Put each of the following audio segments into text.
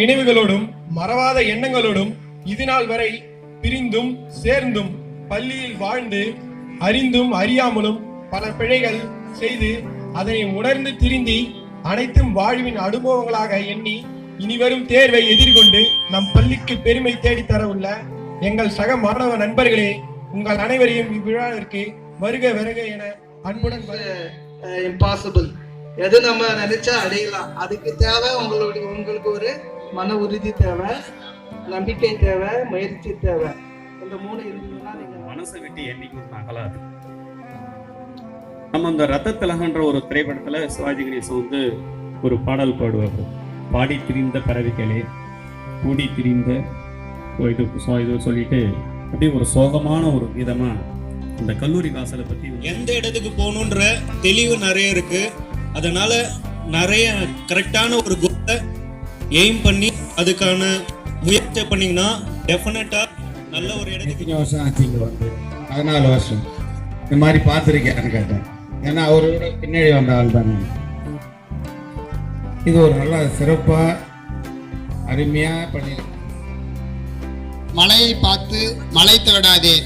நினைவுகளோடும் மறவாத எண்ணங்களோடும் இதுநாள் வரை பிரிந்தும் சேர்ந்தும் பள்ளியில் வாழ்ந்து அறிந்தும் அறியாமலும் பல பிழைகள் செய்து அதனை உணர்ந்து திருந்தி அனைத்தும் வாழ்வின் அனுபவங்களாக எண்ணி இனிவரும் தேர்வை எதிர்கொண்டு நம் பள்ளிக்கு பெருமை தேடித்தர உள்ள எங்கள் சக மாணவ நண்பர்களே உங்கள் அனைவரையும் இவ்விழாவிற்கு வருக வருக என அன்புடன் இம்பாசிபிள் எது நம்ம நினைச்சா அடையலாம். அதுக்கு தேவை உங்களுடைய உங்களுக்கு ஒரு மன உறுதி தேவை நம்பிக்கை தேவை முயற்சி தேவை. இந்த மூணு இருந்ததுன்னா நீங்க மனசை விட்டு என்னைக்கும் அகலாது நம்ம அந்த ரத்த திலகன்ற ஒரு திரைப்படத்துல சிவாஜி கணேசன் வந்து ஒரு பாடல் பாடுவார். பாடி திரிந்த பறவைகளே கூடி திரிந்த இது இது சொல்லிட்டு அப்படியே ஒரு சோகமான ஒரு விதமா இந்த கல்லூரி வாசலை பத்தி எந்த இடத்துக்கு போகணுன்ற தெளிவு நிறைய இருக்கு. அதனால நிறைய கரெக்டான ஒரு எய்ம் பண்ணி அதுக்கான முயற்சி பண்ணீங்கன்னா டெஃபினட்டா நல்ல ஒரு இடத்துக்கு வருஷம் ஆச்சு இங்கே வந்து பதினாலு வருஷம். இந்த மாதிரி பார்த்துருக்கேன் கேட்டேன் ஏன்னா அவரோட பின்னாடி வந்த ஆள் தான். இது ஒரு நல்ல சிறப்பாக அருமையாக பண்ணியிருக்கேன். மலையை பார்த்து மலைத்து விடாதே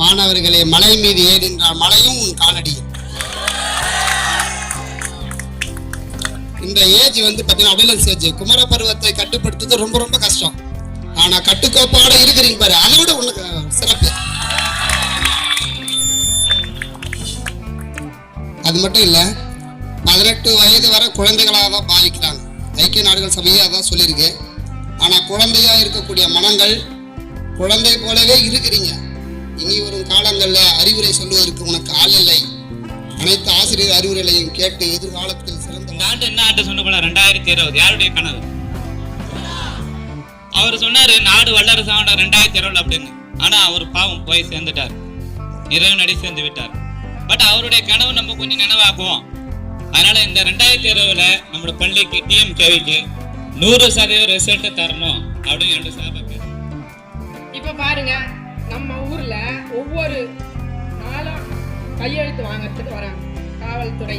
மாணவர்களே மலை மீது ஏறின்றால் மலையும் உன் காலடி இந்த ஏஜ் வந்து பார்த்தீங்கன்னா அடலன்ஸ் ஏஜ் குமர பருவத்தை கட்டுப்படுத்துறது ரொம்ப ரொம்ப கஷ்டம். ஆனா கட்டுக்கோப்போட இருக்கிறீங்க பாரு. அதோட உனக்கு சிறப்பு. அது மட்டும் இல்ல பதினெட்டு வயது வரை குழந்தைகளாக தான் பாதிக்கிறாங்க. ஐக்கிய நாடுகள் சபையே அதான் சொல்லியிருக்கு. ஆனா குழந்தையா இருக்கக்கூடிய மனங்கள் குழந்தை போலவே இருக்கிறீங்க. இனி வரும் காலங்கள்ல அறிவுரை சொல்லுவதற்கு உனக்கு ஆள் இல்லை. அனைத்து ஆசிரியர் அறிவுரைகளையும் கேட்டு எதிர்காலத்தில் சிறந்த இந்த ஆண்டு என்ன ஆண்டு சொன்ன போல ரெண்டாயிரத்தி இருபது? யாருடைய கனவு? அவர் சொன்னாரு நாடு வல்லரசு ஆண்ட ரெண்டாயிரத்தி இருபது அப்படின்னு. ஆனா அவர் பாவம் போய் சேர்ந்துட்டார். நிறைவு நடி சேர்ந்து விட்டார். பட் அவருடைய கனவு நம்ம கொஞ்சம் நினைவாக்குவோம். அதனால இந்த ரெண்டாயிரத்தி இருபதுல நம்மளோட பள்ளிக்கு டிஎம் கேவிக்கு நூறு சதவீத ரிசல்ட் தரணும் அப்படின்னு என்னோட இப்ப பாருங்க நம்ம ஊர்ல ஒவ்வொரு நாளும் கையெழுத்து வாங்கறதுக்கு வராங்க. காவல்துறை.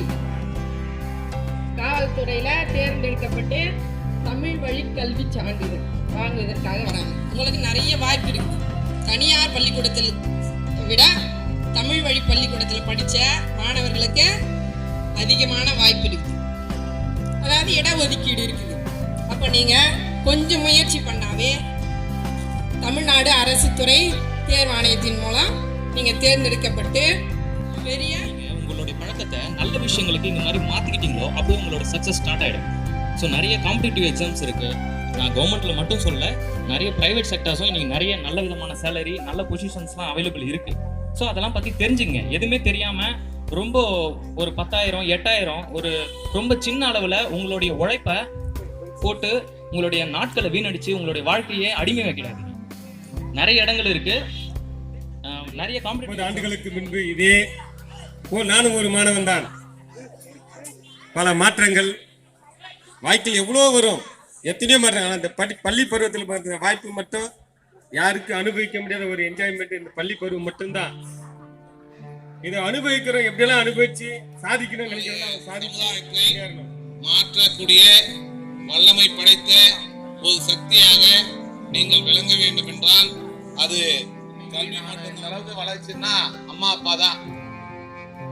காவல்துறையில தேர்ந்தெடுக்கப்பட்டு தமிழ் வழி கல்வி சான்றிதழ் வாங்குவதற்காக வராங்க. உங்களுக்கு நிறைய வாய்ப்பு இருக்கு. தனியார் பள்ளிக்கூடத்தில் விட தமிழ் வழி பள்ளிக்கூடத்தில் படிச்ச மாணவர்களுக்கு அதிகமான வாய்ப்பு இருக்கு. அதாவது இடஒதுக்கீடு இருக்குது. அப்போ நீங்க கொஞ்சம் முயற்சி பண்ணாவே தமிழ்நாடு அரசு துறை தேர்வாணையத்தின் மூலம் நீங்க தேர்ந்தெடுக்கப்பட்டு பெரிய உங்களுடைய பழக்கத்தை நல்ல விஷயங்களுக்கு இந்த மாதிரி மாத்திக்கிட்டீங்களோ அப்போ உங்களோட சக்ஸஸ் ஸ்டார்ட் ஆயிடும். ஸோ நிறைய காம்படிட்டிவ் எக்ஸாம்ஸ் இருக்கு. நான் கவர்மெண்ட்ல மட்டும் சொல்ல நிறைய பிரைவேட் செக்டர்ஸும் இன்னைக்கு நிறைய நல்ல விதமான சேலரி நல்ல பொசிஷன்ஸ்லாம் அவைலபிள் இருக்கு. ஸோ அதெல்லாம் பத்தி தெரிஞ்சுங்க. எதுவுமே தெரியாம ரொம்ப ஒரு பத்தாயிரம் எட்டாயிரம் ஒரு ரொம்ப சின்ன அளவுல உங்களுடைய உழைப்பை போட்டு உங்களுடைய நாட்களை வீணடிச்சு உங்களுடைய வாழ்க்கையை அடிமை வைக்கிறாங்க நிறைய இடங்கள் இருக்கு. நிறைய காம்படிட்டிவ் ஆண்டுகளுக்கு முன்பு இதே ஓ நானும் ஒரு மாணவன் தான். பல மாற்றங்கள் வாழ்க்கையில் எவ்வளோ வரும்? எத்தனையோ மாற்றம் ஆனால் இந்த பள்ளி பள்ளி பருவத்தில் பார்த்த வாய்ப்பு மட்டும் யாருக்கும் அனுபவிக்க முடியாத ஒரு என்ஜாய்மெண்ட் இந்த பள்ளி பருவம் மட்டும்தான். இதை அனுபவிக்கிறோம். எப்படியெல்லாம் அனுபவிச்சு சாதிக்கணும் நினைக்கிறோம் சாதிக்கணும். மாற்றக்கூடிய வல்லமை படைத்த ஒரு சக்தியாக நீங்கள் விளங்க வேண்டும் என்றால் அது கல்வி மட்டும் அளவுக்கு வளர்ச்சின்னா அம்மா அப்பா தான்.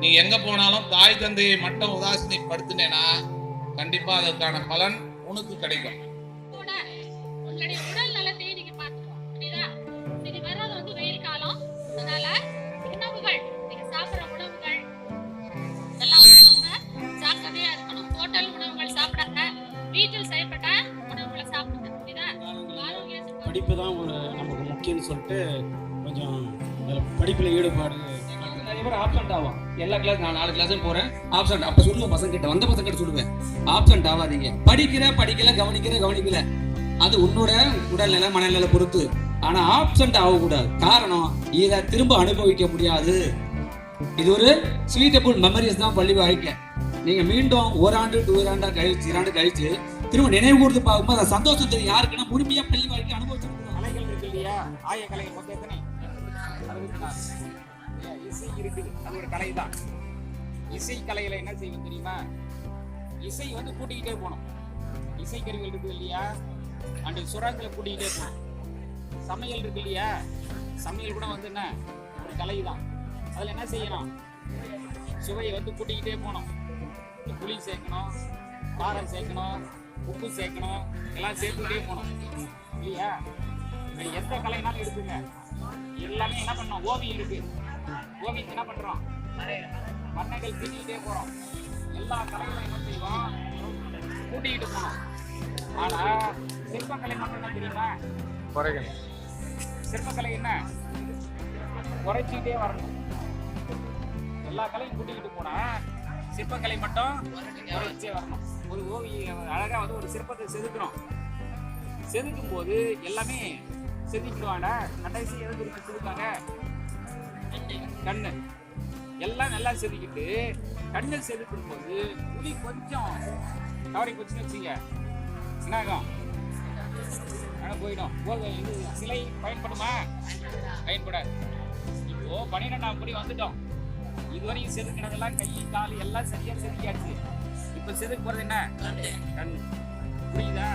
நீ எங்க போனாலும் தாய் தந்தையை மட்டும் உதாசீனப்படுத்தினேனா கண்டிப்பா அதற்கான பலன் உனக்கு கிடைக்கும். படிப்பு தான் ஒரு நமக்கு முக்கியம்னு சொல்லிட்டு கொஞ்சம் படிப்புல ஈடுபாடு நிறைய பேர் ஆப்சண்ட் ஆகும் எல்லா கிளாஸ் நான் நாலு கிளாஸும் போறேன். ஆப்சண்ட் அப்ப சொல்லுவேன் பசங்க கிட்ட வந்த பசங்க கிட்ட சொல்லுவேன் ஆப்சண்ட் ஆகாதீங்க. படிக்கிற படிக்கல கவனிக்கிற கவனிக்கல. அது உன்னோட உடல்நிலை மனநிலை பொறுத்து. ஆனா ஆப்சண்ட் ஆகக்கூடாது. காரணம் இதை திரும்ப அனுபவிக்க முடியாது. இது ஒரு ஸ்வீட்டபுள் மெமரிஸ் தான் பள்ளி வாழ்க்கை. நீங்க மீண்டும் ஓராண்டு டூராண்டா கழிச்சு இராண்டு கழிச்சு திரும்ப நினைவு கூர்ந்து பார்க்கும்போது அந்த சந்தோஷம் தெரியும் யாருக்குன்னா முழுமையா பள்ளி வாழ்க்கை அனுபவிச்சிருக்கணும் கலைகள் இருக்கு இல்லையா? ஆய கலைகள் மொத்தம் எத்தனை? இசை இருக்குது அது ஒரு கலை தான் இசை கலையில என்ன செய்யும் தெரியுமா? இசை வந்து கூட்டிக்கிட்டே போகணும். இசை கருவிகள் இருக்குது இல்லையா? அண்ட் சுரங்களை கூட்டிக்கிட்டே போகணும். சமையல் இருக்கு இல்லையா? சமையல் கூட வந்து என்ன? ஒரு கலை தான் அதில் என்ன செய்யணும்? சுவையை வந்து கூட்டிக்கிட்டே போகணும். புளி சேர்க்கணும் காரம் சேர்க்கணும் உப்பு சேர்க்கணும் எல்லாம் சேர்த்துக்கிட்டே போகணும். இல்லையா? எந்த கலைனாலும் இருக்குங்க. எல்லாமே என்ன பண்ணோம் ஓவியம் இருக்குது ஓவியத்தை என்ன பண்றோம்? வண்ணங்கள் தீட்டிக்கிட்டே போறோம். எல்லா கலைகளும் என்ன செய்வோம்? கூட்டிக்கிட்டு போனோம். ஆனா சிற்பக்கலை மட்டும் என்ன தெரியுமா? சிற்பக்கலை என்ன? குறைச்சிக்கிட்டே வரணும். எல்லா கலையும் கூட்டிக்கிட்டு போனா சிற்பக்கலை மட்டும் குறைச்சே வரணும். ஒரு ஓவிய அழகா வந்து ஒரு சிற்பத்தை செதுக்குறோம். செதுக்கும் போது எல்லாமே செதுக்கிடுவாங்க. கடைசி எது தெரியுமா செதுக்காங்க கண்ணு. எல்லாம் நல்லா செதுக்கிட்டு கண்ணு செதுக்கும் போது புளி கொஞ்சம் தவறி போச்சுன்னு வச்சுங்க. என்னாகும் ஆனா போயிடும். போது இது சிலை பயன்படுமா? பயன்படாது. இப்போ பன்னிரெண்டாம் படி வந்துட்டோம். இதுவரையும் செதுக்கினதெல்லாம் கை கால் எல்லாம் சரியா செதுக்கியாச்சு. இப்ப செதுக்கு போறது என்ன? கண் புரியுதா?